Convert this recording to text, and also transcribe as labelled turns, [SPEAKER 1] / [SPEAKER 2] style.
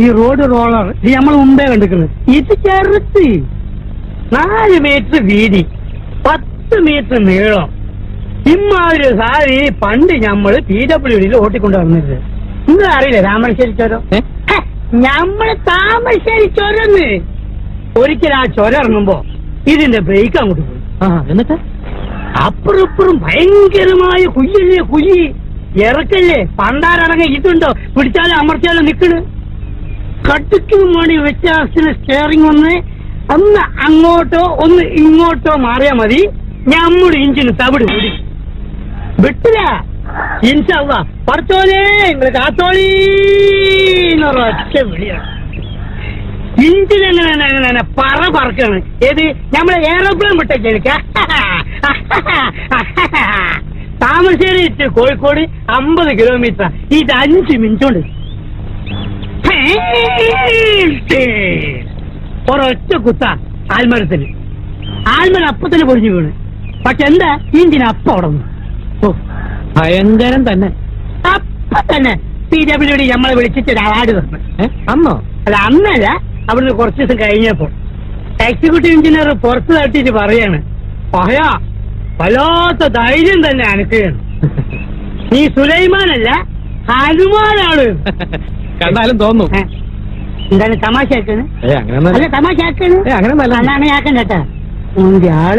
[SPEAKER 1] ഈ road roller ഇത് നമ്മൾ മുമ്പേ കണ്ടിരിക്കുന്നത് ഇത് ചെറുത്ത് നാല് മീറ്റർ വീതി പത്ത് മീറ്റർ നീളം. ഇമ്മാതിരി സാരി പണ്ട് നമ്മൾ പി ഡബ്ല്യു ഡിയിൽ ഓട്ടിക്കൊണ്ട് വന്നിരുന്നത്. നിങ്ങൾ അറിയില്ലേ താമരശ്ശേരി ചുരം ഞമ്മൾ താമരശ്ശേരി ചുരന്ന് ഒരിക്കൽ ആ ചുരം ഇറങ്ങുമ്പോ ഇതിന്റെ ബ്രേക്ക് അങ്ങോട്ട് പോയി.
[SPEAKER 2] ആ എന്നിട്ട്?
[SPEAKER 1] അപ്പുറം ഇപ്പുറം ഭയങ്കരമായ കുയ്യല്ലേ കുയ്യി ഇറക്കല്ലേ? പണ്ടാരടങ്ങ ഇതുണ്ടോ? പിടിച്ചാലും അമർത്തിയാലും നിക്കണ്. കട്ടിക്കും വേണ്ടി വ്യത്യാസത്തിന് സ്റ്റിയറിംഗ് ഒന്ന് ഒന്ന് അങ്ങോട്ടോ ഒന്ന് ഇങ്ങോട്ടോ മാറിയാ മതി. നമ്മുടെ ഇഞ്ചിന് തവിട് കൂടി. വിട്ടില്ല. ഇൻഷല്ല പറത്തോലേ നിങ്ങൾ കാത്തോളീ വിളിയാണ്. ഇഞ്ചിൻ എങ്ങനെ പറ പറക്കാണ്. ഏത്? നമ്മളെ എയറോപ്ലെയിൻ വിട്ടേക്ക. താമരശ്ശേരി to കോഴിക്കോട് അമ്പത് കിലോമീറ്റർ ഇത് അഞ്ച് മിനിറ്റ് കൊണ്ട്. ഒരൊറ്റ കുത്ത ആൽമരത്തിന് ആൽമര അപ്പത്തിന് പൊടിഞ്ഞു വീണ് പക്ഷെ എന്താ ഇഞ്ചിന് അപ്പം ഉടന്നു
[SPEAKER 2] ഭയങ്കരം തന്നെ
[SPEAKER 1] അപ്പ തന്നെ പി ഡബ്ല്യു ഡി നമ്മളെ വിളിച്ചിട്ട് അവാർഡ് തന്നു
[SPEAKER 2] അന്നോ
[SPEAKER 1] അല്ല അന്നല്ല അവിടുന്ന് കുറച്ച് ദിവസം കഴിഞ്ഞപ്പോ എക്സിക്യൂട്ടീവ് എഞ്ചിനീയർ പുറത്ത് തട്ടിട്ട് പറയാണ് പറയാ വല്ലാത്ത ധൈര്യം തന്നെ അനക്കുകയാണ് നീ സുലൈമാനല്ല ഹനുമാനാണ്
[SPEAKER 2] കണ്ടാലും തോന്നും
[SPEAKER 1] എന്താണ് തമാശ ആക്കാണ്
[SPEAKER 2] ഏ അങ്ങനെ
[SPEAKER 1] അല്ല തമാശ ആക്കാണ്
[SPEAKER 2] ഏ അങ്ങനെ
[SPEAKER 1] അന്നാണ് ആക്കണ്ട കേട്ടാ. ആൾ